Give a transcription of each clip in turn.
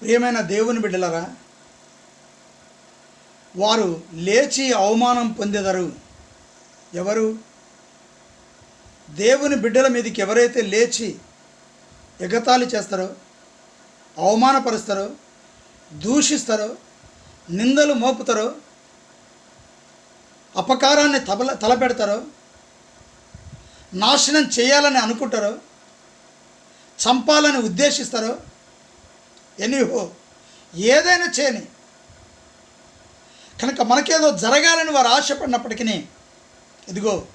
ప్రియమైన దేవుని బిడ్డలరా వారు లేచి అవమానం పొందెదరు. ఎవరు? దేవుని బిడ్డల మీదకి ఎవరైతే లేచి ఎగతాళి చేస్తారో అవమానపరుస్తారో దూషిస్తారో నిందలు మోపుతారో అపకారాన్ని తబల తలపెడతారో నాశనం చేయాలని అనుకుంటారో చంపాలని ఉద్దేశిస్తారో ఎనీహో ఏదైనా చేయని. కనుక మనకేదో జరగాలని వారు ఆశపడినప్పటికీ ఇదిగో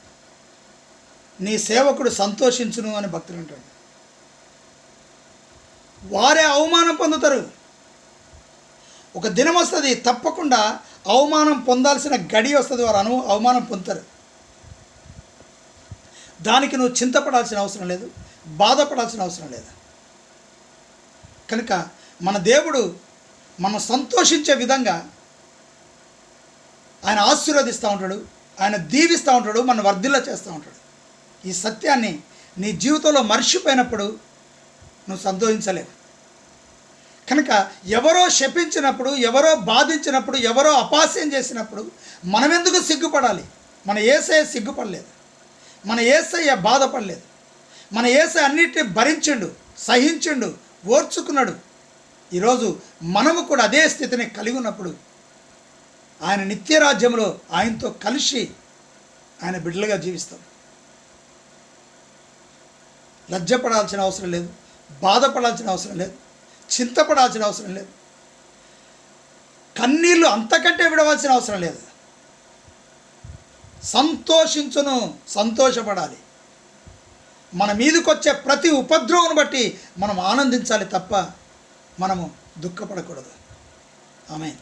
నీ సేవకుడు సంతోషించును అని భక్తులు అంటాడు వారే అవమానం పొందుతారు. ఒక దినం వస్తుంది తప్పకుండా అవమానం పొందాల్సిన గడి వస్తుంది వారు అను అవమానం పొందుతారు. దానికి నువ్వు చింతపడాల్సిన అవసరం లేదు బాధపడాల్సిన అవసరం లేదు. కనుక మన దేవుడు మనం సంతోషించే విధంగా ఆయన ఆశీర్వదిస్తూ ఉంటాడు ఆయన దీవిస్తూ ఉంటాడు మన వర్ధిల్ల చేస్తూ ఉంటాడు. ఈ సత్యాన్ని నీ జీవితంలో మర్చిపోయినప్పుడు నువ్వు సంతోషించలేవు. కనుక ఎవరో శపించినప్పుడు ఎవరో బాధించినప్పుడు ఎవరో అపాస్యం చేసినప్పుడు మనమెందుకు సిగ్గుపడాలి? మన ఏసయ్య సిగ్గుపడలేదు. మన ఏసయ్య బాధపడలేదు. మన ఏసయ్య అన్నిటిని భరించిండు సహించిండు ఓర్చుకున్నాడు. ఈరోజు మనము కూడా అదే స్థితిని కలిగి ఉన్నప్పుడు ఆయన నిత్యరాజ్యంలో ఆయనతో కలిసి ఆయన బిడ్డలుగా జీవిస్తాం. లజ్జపడాల్సిన అవసరం లేదు బాధపడాల్సిన అవసరం లేదు చింతపడాల్సిన అవసరం లేదు. కన్నీళ్ళు అంతకంటే విడవలసిన అవసరం లేదు. సంతోషించును సంతోషపడాలి. మన మీదకొచ్చే ప్రతి ఉపద్రవం బట్టి మనం ఆనందించాలి తప్ప మనము దుఃఖపడకూడదు. ఆమె